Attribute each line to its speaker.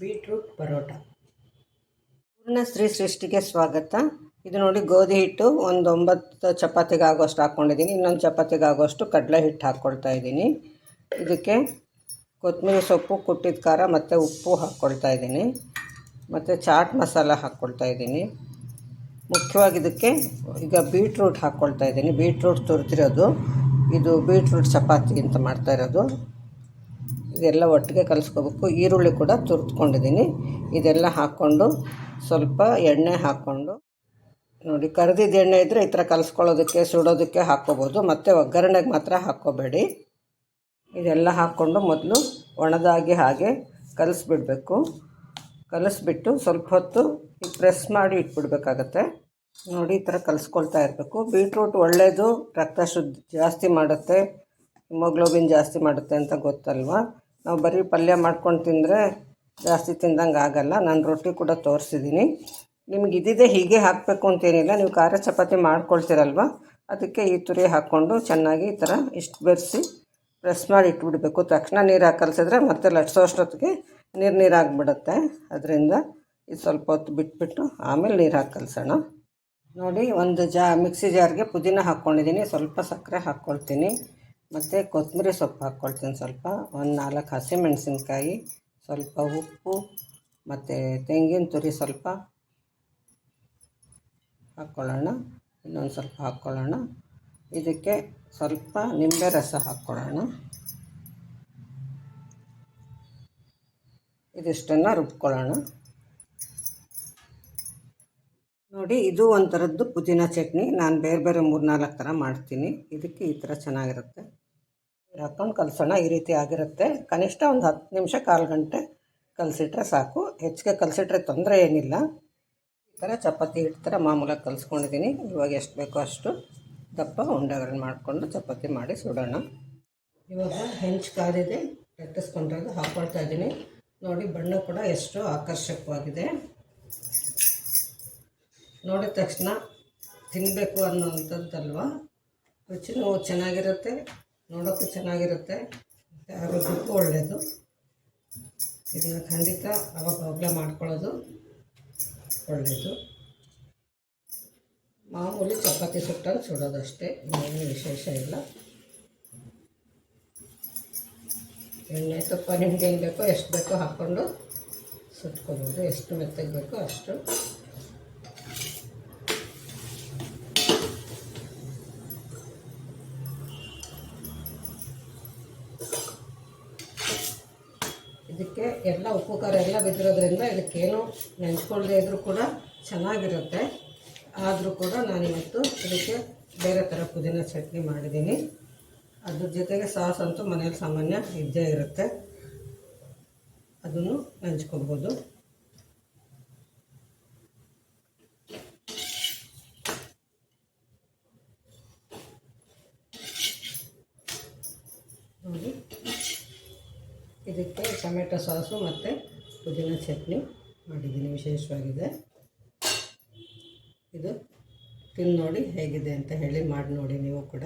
Speaker 1: Beetroot paratha. ಪೂರ್ಣ ಸ್ತ್ರೀ ಸೃಷ್ಟಿಗೆ ಸ್ವಾಗತ. ಇದು ನೋಡಿ ಗೋಧಿ ಹಿಟ್ಟು ಒಂದು ಒಂಬತ್ತು ಚಪಾತಿಗೆ ಆಗೋಷ್ಟು ಹಾಕ್ಕೊಂಡಿದ್ದೀನಿ ಇನ್ನೊಂದು ಚಪಾತಿಗೆ ಆಗೋಷ್ಟು ಕಡಲೆ ಹಿಟ್ಟು ಹಾಕ್ಕೊಳ್ತಾ ಇದ್ದೀನಿ. ಇದಕ್ಕೆ ಕೊತ್ತಂಬರಿ ಸೊಪ್ಪು, ಕುಟ್ಟಿದ ಖಾರ ಮತ್ತು ಉಪ್ಪು ಹಾಕ್ಕೊಳ್ತಾ ಇದ್ದೀನಿ. ಮತ್ತು ಚಾಟ್ ಮಸಾಲ ಹಾಕ್ಕೊಳ್ತಾ ಇದ್ದೀನಿ. ಮುಖ್ಯವಾಗಿ ಇದಕ್ಕೆ ಈಗ ಬೀಟ್ರೂಟ್ ಹಾಕ್ಕೊಳ್ತಾ ಇದ್ದೀನಿ. ಬೀಟ್ರೂಟ್ ತುರಿದಿರೋದು, ಇದು ಬೀಟ್ರೂಟ್ ಚಪಾತಿ ಅಂತ ಮಾಡ್ತಾ ಇರೋದು. ಇದೆಲ್ಲ ಒಟ್ಟಿಗೆ ಕಲಿಸ್ಕೋಬೇಕು. ಈರುಳ್ಳಿ ಕೂಡ ತುರಿದ್ಕೊಂಡಿದ್ದೀನಿ. ಇದೆಲ್ಲ ಹಾಕ್ಕೊಂಡು ಸ್ವಲ್ಪ ಎಣ್ಣೆ ಹಾಕ್ಕೊಂಡು. ನೋಡಿ, ಕರೆದಿದ್ದ ಎಣ್ಣೆ ಇದ್ದರೆ ಈ ಥರ ಕಲಿಸ್ಕೊಳ್ಳೋದಕ್ಕೆ, ಸುಡೋದಕ್ಕೆ ಹಾಕ್ಕೋಬೋದು. ಮತ್ತು ಒಗ್ಗರಣೆಗೆ ಮಾತ್ರ ಹಾಕ್ಕೋಬೇಡಿ. ಇದೆಲ್ಲ ಹಾಕ್ಕೊಂಡು ಮೊದಲು ಒಣದಾಗಿ ಹಾಗೆ ಕಲಿಸ್ಬಿಡಬೇಕು. ಕಲಿಸ್ಬಿಟ್ಟು ಸ್ವಲ್ಪ ಹೊತ್ತು ಪ್ರೆಸ್ ಮಾಡಿ ಇಟ್ಬಿಡ್ಬೇಕಾಗತ್ತೆ. ನೋಡಿ, ಈ ಥರ ಕಲಿಸ್ಕೊಳ್ತಾ ಇರಬೇಕು. ಬೀಟ್ರೂಟ್ ಒಳ್ಳೆಯದು ರಕ್ತ ಶುದ್ಧಿ ಜಾಸ್ತಿ ಮಾಡುತ್ತೆ. ಹಿಮೋಗ್ಲೋಬಿನ್ ಜಾಸ್ತಿ ಮಾಡುತ್ತೆ ಅಂತ ಗೊತ್ತಲ್ವಾ? ನಾವು ಬರೀ ಪಲ್ಯ ಮಾಡ್ಕೊಂಡು ತಿಂದರೆ ಜಾಸ್ತಿ ತಿಂದಂಗೆ ಆಗಲ್ಲ. ನಾನು ರೊಟ್ಟಿ ಕೂಡ ತೋರಿಸಿದ್ದೀನಿ ನಿಮ್ಗೆ ಇದಿದೆ ಹೀಗೆ ಹಾಕಬೇಕು ಅಂತೇನಿಲ್ಲ. ನೀವು ಖಾರ ಚಪಾತಿ ಮಾಡ್ಕೊಳ್ತೀರಲ್ವ? ಅದಕ್ಕೆ ಈ ತುರಿ ಹಾಕ್ಕೊಂಡು ಚೆನ್ನಾಗಿ ಈ ಥರ ಇಷ್ಟು ಬೆರೆಸಿ ಪ್ರೆಸ್ ಮಾಡಿ ಇಟ್ಬಿಡಬೇಕು. ತಕ್ಷಣ ನೀರು ಹಾಕಲ್ಸಿದ್ರೆ ಮತ್ತೆ ಲಟ್ಸೋ ಅಷ್ಟೊತ್ತಿಗೆ ನೀರು ನೀರು ಆಗಿಬಿಡುತ್ತೆ. ಅದರಿಂದ ಇದು ಸ್ವಲ್ಪ ಹೊತ್ತು ಬಿಟ್ಬಿಟ್ಟು ಆಮೇಲೆ ನೀರು ಹಾಕಲ್ಸೋಣ. ನೋಡಿ, ಒಂದು ಜಾ, ಮಿಕ್ಸಿ ಜಾರ್ಗೆ ಪುದೀನ ಹಾಕ್ಕೊಂಡಿದ್ದೀನಿ ಸ್ವಲ್ಪ ಸಕ್ಕರೆ ಹಾಕ್ಕೊಳ್ತೀನಿ ಮತ್ತು ಕೊತ್ತಂಬರಿ ಸೊಪ್ಪು ಹಾಕ್ಕೊಳ್ತೀನಿ ಸ್ವಲ್ಪ. ಒಂದು ನಾಲ್ಕು ಹಸಿಮೆಣಸಿನ್ಕಾಯಿ, ಸ್ವಲ್ಪ ಉಪ್ಪು, ಮತ್ತು ತೆಂಗಿನ ತುರಿ ಸ್ವಲ್ಪ ಹಾಕ್ಕೊಳ್ಳೋಣ. ಇನ್ನೊಂದು ಸ್ವಲ್ಪ ಹಾಕ್ಕೊಳ್ಳೋಣ. ಇದಕ್ಕೆ ಸ್ವಲ್ಪ ನಿಂಬೆ ರಸ ಹಾಕ್ಕೊಳ್ಳೋಣ. ಇದಿಷ್ಟನ್ನು ರುಬ್ಕೊಳ್ಳೋಣ. ನೋಡಿ, ಇದು ಒಂಥರದ್ದು ಪುದೀನ ಚಟ್ನಿ. ನಾನು ಬೇರೆ ಬೇರೆ ಮೂರ್ನಾಲ್ಕು ಥರ ಮಾಡ್ತೀನಿ. ಇದಕ್ಕೆ ಈ ಥರ ಚೆನ್ನಾಗಿರುತ್ತೆ. ಹಾಕ್ಕೊಂಡು ಕಲಸೋಣ, ಈ ರೀತಿ ಆಗಿರುತ್ತೆ. ಕನಿಷ್ಠ ಒಂದು ಹತ್ತು ನಿಮಿಷ, ಕಾಲು ಗಂಟೆ ಕಲಸಿಟ್ರೆ ಸಾಕು. ಹೆಚ್ಚಿಗೆ ಕಲಸಿಟ್ರೆ ತೊಂದರೆ ಏನಿಲ್ಲ. ಈ ಥರ ಚಪಾತಿ ಹಿಟ್ಟು ಥರ ಮಾಮೂಲಾಗಿ ಕಲಿಸ್ಕೊಂಡಿದ್ದೀನಿ ಇವಾಗ ಎಷ್ಟು ಬೇಕೋ ಅಷ್ಟು ದಪ್ಪ ಉಂಡೆಗಳನ್ನ ಮಾಡಿಕೊಂಡು ಚಪಾತಿ ಮಾಡಿ ಸುಡೋಣ. ಇವಾಗ ಹೆಂಚು ಕಾದಿದೆ ಲಟ್ಟಿಸ್ಕೊಂಡಿರೋದು ಹಾಕ್ಕೊಳ್ತಾ ಇದ್ದೀನಿ ನೋಡಿ, ಬಣ್ಣ ಕೂಡ ಎಷ್ಟು ಆಕರ್ಷಕವಾಗಿದೆ. ನೋಡಿದ ತಕ್ಷಣ ತಿನ್ನಬೇಕು ಅನ್ನೋವಂಥದ್ದಲ್ವ? ರುಚಿನೂ ಚೆನ್ನಾಗಿರುತ್ತೆ, ನೋಡೋಕ್ಕೂ ಚೆನ್ನಾಗಿರುತ್ತೆ ಆರೋಗ್ಯಕ್ಕೂ ಒಳ್ಳೆಯದು ಇದನ್ನು ಖಂಡಿತ ಅವಾಗ ಅವಾಗಲೇ ಮಾಡ್ಕೊಳ್ಳೋದು ಒಳ್ಳೆಯದು ಮಾಮೂಲಿ ಚಪಾತಿ ಸುಟ್ಟಂಗೆ ಸುಡೋದಷ್ಟೇ, ಇನ್ನೇನು ವಿಶೇಷ ಇಲ್ಲ. ಎಣ್ಣೆ ತುಪ್ಪ ನಿಮ್ಗೆ ಏನು ಬೇಕೋ ಎಷ್ಟು ಬೇಕೋ ಹಾಕ್ಕೊಂಡು ಸುಟ್ಕೊಬೋದು, ಎಷ್ಟು ಮೆತ್ತಗೆ ಬೇಕೋ ಅಷ್ಟು. ಇದಕ್ಕೆ ಎಲ್ಲ ಉಪ್ಪು ಖಾರ ಎಲ್ಲ ಬಿದ್ದಿರೋದ್ರಿಂದ ಇದಕ್ಕೇನು ನೆಂಚ್ಕೊಳ್ಳದೆ ಇದ್ದರೂ ಕೂಡ ಚೆನ್ನಾಗಿರುತ್ತೆ. ಆದರೂ ಕೂಡ ನಾನಿವತ್ತು ಇದಕ್ಕೆ ಬೇರೆ ಥರ ಪುದೀನ ಚಟ್ನಿ ಮಾಡಿದ್ದೀನಿ. ಅದ್ರ ಜೊತೆಗೆ ಸಾಸ್ ಅಂತೂ ಮನೇಲಿ ಸಾಮಾನ್ಯ ಇದ್ದೇ ಇರುತ್ತೆ. ಅದನ್ನು ನೆಂಚ್ಕೊಬೋದು ನೋಡಿ. ಇದಕ್ಕೆ ಟೊಮೆಟೊ ಸಾಸು ಮತ್ತು ಪುದೀನ ಚಟ್ನಿ ಮಾಡಿದ್ದೀನಿ, ವಿಶೇಷವಾಗಿದೆ. ಇದು ತಿಂದು ನೋಡಿ ಹೇಗಿದೆ ಅಂತ ಹೇಳಿ ಮಾಡಿ ನೋಡಿ ನೀವು ಕೂಡ.